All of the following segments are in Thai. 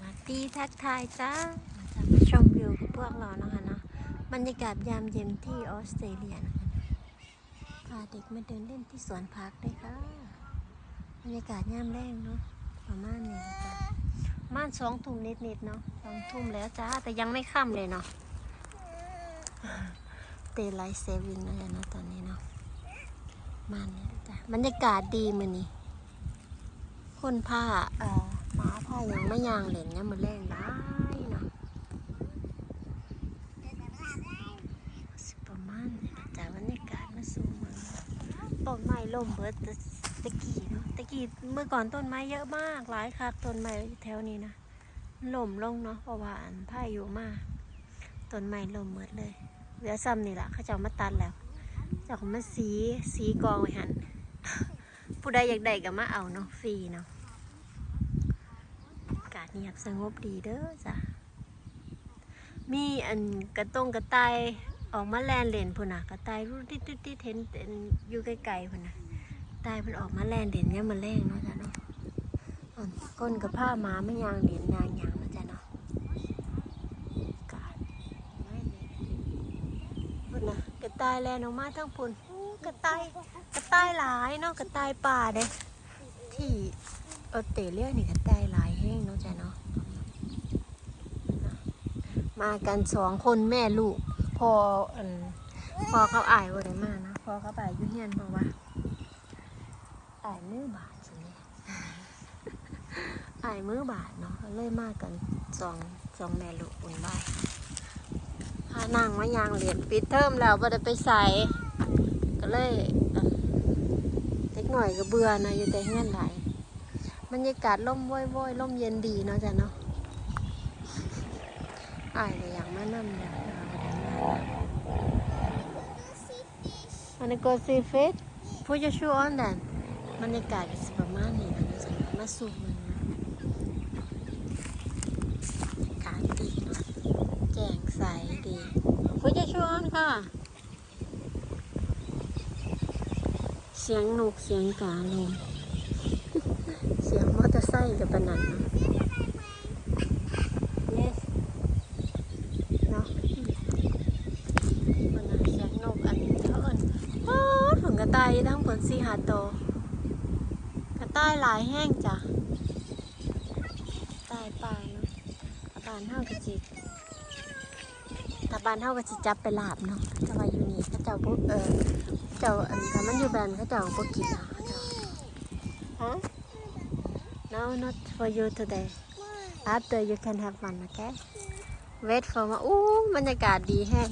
วัสดีทักทายจ้ามาชมวิวกับพวกเรานะคะเนาะบรรยากาศยามเย็นที่ออสเตรเลียนะคะพาเด็กมาเดินเล่นที่สวนพักด้วยค่ะบรรยากาศยามแรงเนาะประมาณนี้จ้ะประมาณสองทุ่มนิดๆเนาะสองทุ่มแล้วจ้าแต่ยังไม่ค่ำเลยเนาะเตไลท์เซวินะจ๊ะเนะตอนนี้เนาะมาเนี่ยจ้ะบรรยากาศดีมือนี้คนผ้าเอ่อ หมาผ้ายังไม่ยางเหล่นเนี่ยมันแรงได้เนาะสิประมาณใจ๊ะบรรยากาศมาสู่เมืองต้นไม้ล่มเบิดแต่ตะกี้เนาะตะกี้เมื่อก่อนต้นไม้เยอะมากหลายคักต้นไม้แถวนี้นะล่มลงเนาะเพราะว่าอันผ้าอยู่มากต้นไม้ล่มหมดเลยเหลือซ้ำนี่แหละเขาจะเอามาตัดแล้วจะมาสีสีกองไว้หันผู้ใดอยากได้ก็มาเอาเนาะฟรีเนาะ เงียบสงบดีเด้อจ้ะมีอันกระต้งกระต่ายออกมาแลนเลนพุ่นน่ะกระต่ายรุ่นที่ที่เห็นเห็นอยู่ไกลๆพุ่นน่ะตายเพิ่นออกมาแลนเลนเนี่ยมันแรงเนาะจ้ะเนาะก้นกับผ้าหมาไม่ยางเลนยางยางนะจ้ะเนาะกาศไม่เลยพุ่นน่ะกระต่ายแลนออกมาทั้งพุ่นกระต่ายกระต่ายหลายเนาะกระต่ายป่าเด้ที่ ออสเตเลียนี่กระต่ายหลายแห้งเนาะจ้ะเนาะมากันสองคนแม่ลูกพอพอเขาอายได้มานะพอเขาไปยุ่เฮียนเพราะว่าอายมือบาดสิเนี่ยอายมือบาดเนาะเลยมากันสองสองแม่ลูกอุ่นบ้านพานางมายางเหรียญปิดเทอมแล้วบ่ได้ไปใส่ก็เลยเล็กหน่อยก็เบื่อนะอยู่แต่เฮือนหลาย บรรยากาศร่มว้อยว้อยร่มเย็นดีเนาะจ้ะเนาะอายอย่ากมานั่งอยากมาวันนี้ก็ซีฟิตพูดจะชูออนดันบรรยากาศก็สิประมาณนี้นะจ้ะมาสู่เมืองนะกาศดีเนาะแจ่งใสดีพูดจะชูออนค่ะ เสียงนกเสียงกาลง เสียงมอเตอร์ ไซค์กับปะนันเนาะ yes เนาะปะนันเสียงนกอันนี้เท่ากันโอ้ถึงกระต่ายทั้งผลสีหาโตวกระต่ายหลายแห้งจ้ะกระต่ายป่าเนาะกระบานเท่ากระจิตตาบานเท่ากระจิจับไปลาบเนาะจะว่าอยู่นี่เขาเจ้าพวกเออเจ้าอันถ้ามันอยู่แบรนด์เขาเจ้าบ่กินอะเขาเจ้าฮะ no not for you today after you can have one okay wait for มาอู้บรรยากาศดีแห้ง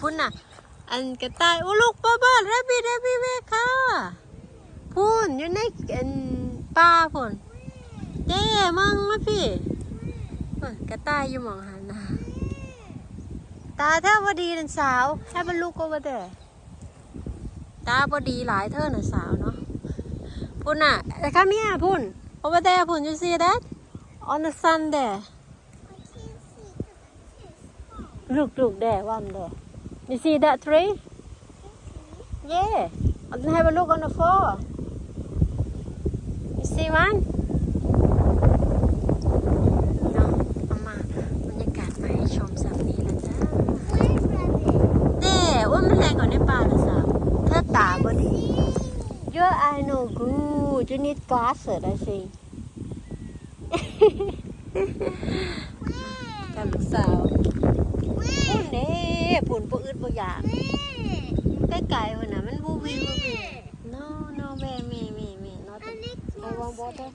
พุ่นน่ะ อันกระต่ายอู้ลูกป้าบ้านระบีระบีเวค่ะพุ่นอยู่ในอันป่าพุ่นเด้มั่งมาพี่กระต่ายอยู่มองหันนะตาแทบพอดีนั่นสาวแทบเป็นลูกก็มาแต่ตาพอดีหลายเท่าน่ะสาวเนาะ Put. Come here, Put. Over there, pun? You see that? On the sun there. Look, look, there, one there. You see that tree? Yeah. Have a look on the floor. You see one? Eye no good you need glasses I see กับลูกสาวปุ่นเด้ปุ่นปอึดบ่อยากใกล้ๆพุ่นน่ะมันบูวีบูวี no no แม่แม่แม่แม่ not I want water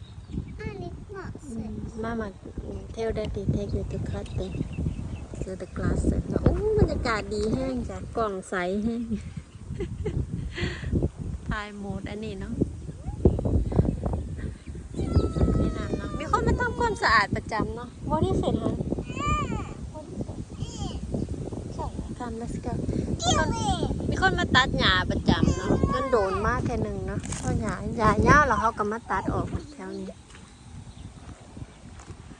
Mama tell daddy take you to cut them to the glasses โอ้บรรยากาศดีแห้งจ้ะกล่องใสแห้ง ถ่ายโหมดอันนี้เนาะนี่นะเนาะมีคนมาทำความสะอาดประจำเนาะวันนี้เสร็จฮะใช่คำ let's go มีคนมีคนมาตัดหญ้าประจำเนาะมันโดนมากแค่หนึ่งเนาะเพราะหญ้าหญ้าเน่าแล้วเขาก็มาตัดออกหมดแถวนี้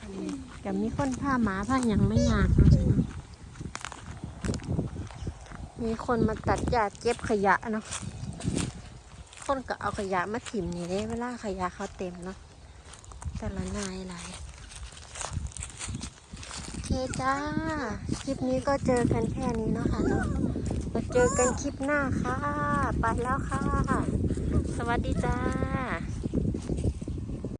อันนี้ก็มีคนผ้าหมาผ้าหยังไม่ยากเนาะจ้ะเนาะมีคนมาตัดหญ้าเก็บขยะเนาะ คนก็เอาขยะมาถิ่มนี่ได้เวลาขยะเขาเต็มเนาะแต่ละนายหลายโอเคจ้า คลิปนี้ก็เจอกันแค่นี้เนาะค่ะเนาะมาเจอกันคลิปหน้าค่ะ ไปแล้วค่ะ สวัสดีจ้า